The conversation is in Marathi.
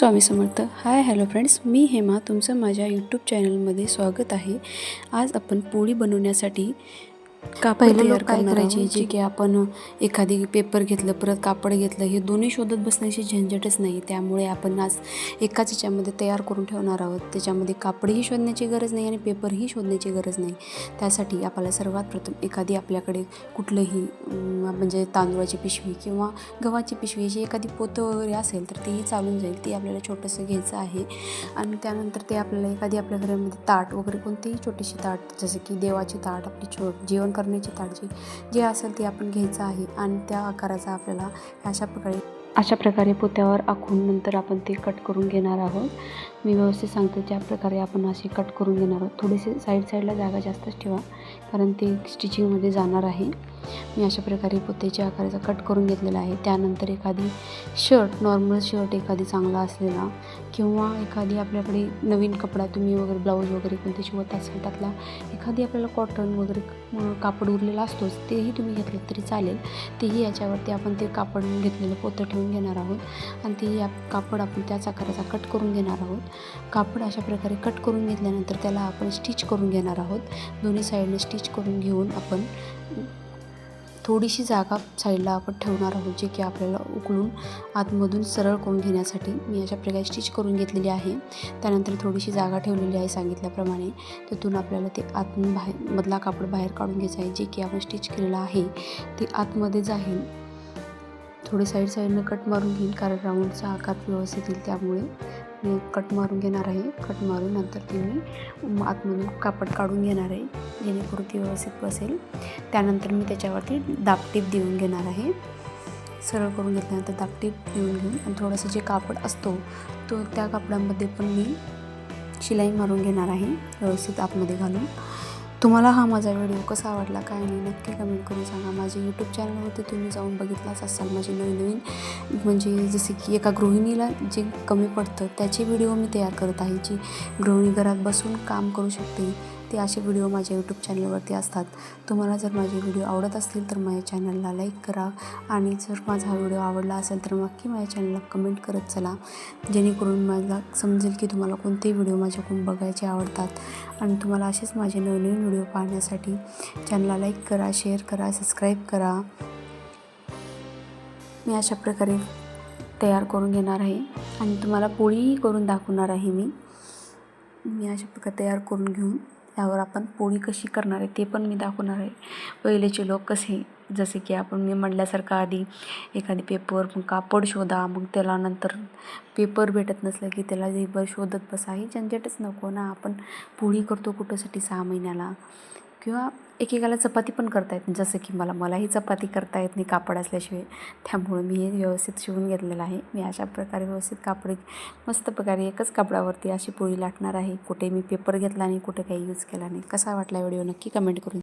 Swami Samarth. Hi hello friends. मी हेमा. तुमचं माझ्या यूट्यूब चॅनलमध्ये स्वागत आहे. आज आपण पोळी बनवण्यासाठी कापड तयार काय करायचे, जे की आपण एखादी पेपर घेतलं परत कापड घेतलं हे दोन्ही शोधत बसण्याची झंझटच नाही. त्यामुळे आपण आज एकाच याच्यामध्ये तयार करून ठेवणार आहोत. त्याच्यामध्ये कापडही शोधण्याची गरज नाही आणि पेपरही शोधण्याची गरज नाही. त्यासाठी आपल्याला सर्वात प्रथम एखादी आपल्याकडे कुठलंही म्हणजे तांदूळाची पिशवी किंवा गव्हाची पिशवी अशी एखादी पोतं वगैरे असेल तर तीही चालून जाईल. ती आपल्याला छोटंसं घ्यायचं आहे. आणि त्यानंतर ते आपल्याला एखादी आपल्या घरामध्ये ताट वगैरे कोणतीही छोटीशी ताट जसं की देवाची ताट आपली छो जेवण करण्याची काळजी जी जे असेल ते आपण घ्यायचं आहे आणि त्या आकाराचा आपल्याला अशा प्रकारे अशा प्रकारे पोत्यावर आखून नंतर आपण ते कट करून घेणार आहोत. मी व्यवस्थित सांगते ज्या प्रकारे आपण असे कट करून घेणार आहोत. थोडेसे साईड साईडला जागा जास्तच ठेवा कारण ते स्टिचिंगमध्ये जाणार आहे. मी अशा प्रकारे पोत्याच्या आकाराचा कट करून घेतलेला आहे. त्यानंतर एखादी शर्ट नॉर्मल शर्ट एखादी चांगला असलेला किंवा एखादी आपल्याकडे नवीन कपडा तुम्ही वगैरे ब्लाऊज वगैरे कोणते शिवत असेल त्यातला एखादी आपल्याला कॉटन वगैरे कापड उरलेला असतोच तेही तुम्ही घेतलं तरी चालेल. तेही याच्यावरती आपण ते कापड घेतलेलं पोतं ठेवून घेणार आहोत. आणि तेही आप कापड आपण त्याच आकाराचा कट करून घेणार आहोत. कापड अशा प्रकारे कट करून घेतल्यानंतर त्याला आपण स्टिच करून घेणार आहोत. दोन्ही साईडने स्टिच करून घेऊन आपण थोडीशी जागा साईडला आपण ठेवणार आहोत जे की आपल्याला उकळून आतमधून सरळ करून घेण्यासाठी मी अशा प्रकारे स्टिच करून घेतलेली आहे. त्यानंतर थोडीशी जागा ठेवलेली आहे सांगितल्याप्रमाणे. तिथून आपल्याला ते आतून बाहेर मधला कापड बाहेर काढून घ्यायचं आहे जे की आपण स्टिच केलेलं आहे. ते आतमध्ये जाईल. थोडे साईड साईडनं कट मारून घेईन कारण राऊंडचा आकार व्यवस्थित येईल त्यामुळे मी कट मारून घेणार आहे. कट मारून नंतर ती मी आतमधून कापड काढून घेणार आहे. जेणेकरून ती व्यवस्थित बसेल. त्यानंतर मी त्याच्यावरती दापटीप देऊन घेणार आहे. सरळ करून घेतल्यानंतर दापटीप देऊन घेऊन आणि थोडंसं जे कापड असतो तो त्या कापडामध्ये पण मी शिलाई मारून घेणार आहे. व्यवस्थित आतमध्ये घालून. तुम्हाला हा माझा व्हिडिओ कसा आवडला काय नाही नक्की कमेंट करून सांगा. माझे यूट्यूब चॅनलवरती तुम्ही जाऊन बघितलाच असाल माझे नवीन नवीन म्हणजे जसे की एका गृहिणीला जे कमी पडतं त्याचे व्हिडिओ मी तयार करत आहे जी गृहिणी घरात बसून काम करू शकते. ते असे व्हिडिओ माझ्या यूट्यूब चॅनलवरती असतात. तुम्हाला जर माझे व्हिडिओ आवडत असतील तर माझ्या चॅनलला लाईक करा. आणि जर माझा हा व्हिडिओ आवडला असेल तर नक्की माझ्या चॅनलला कमेंट करत चला. जेणेकरून मला समजेल की तुम्हाला कोणतेही व्हिडिओ माझ्याकडून बघायचे आवडतात. आणि तुम्हाला असेच माझे नवनवीन व्हिडिओ पाहण्यासाठी चॅनलला लाईक करा शेअर करा सबस्क्राईब करा. मी अशा प्रकारे तयार करून घेणार आहे. आणि तुम्हाला पोळीही करून दाखवणार आहे मी. मी अशा प्रकारे तयार करून घेऊन त्यावर आपण पोळी कशी करणार आहे ते पण मी दाखवणार आहे. पहिलेचे लोक कसे जसे की आपण मी म्हणल्यासारखं आधी एखादी पेपर मग कापड शोधा मग त्याला नंतर पेपर भेटत नसलं की त्याला दिवसभर शोधत बसा. ही झंझटच नको ना. आपण पोळी करतो कुठंसाठी? सहा महिन्याला. किंवा एकेकाला चपाती पण करता येत नाही. जसं की मला मलाही चपाती करता येत नाही कापड असल्याशिवाय. त्यामुळं मी हे व्यवस्थित शिवून घेतलेलं आहे. मी अशा प्रकारे व्यवस्थित कापड मस्त प्रकारे एकच कापडावरती अशी पोळी लाटणार आहे. कुठे मी पेपर घेतला नाही कुठे काही यूज केला नाही. कसा वाटला व्हिडिओ? नक्की कमेंट करून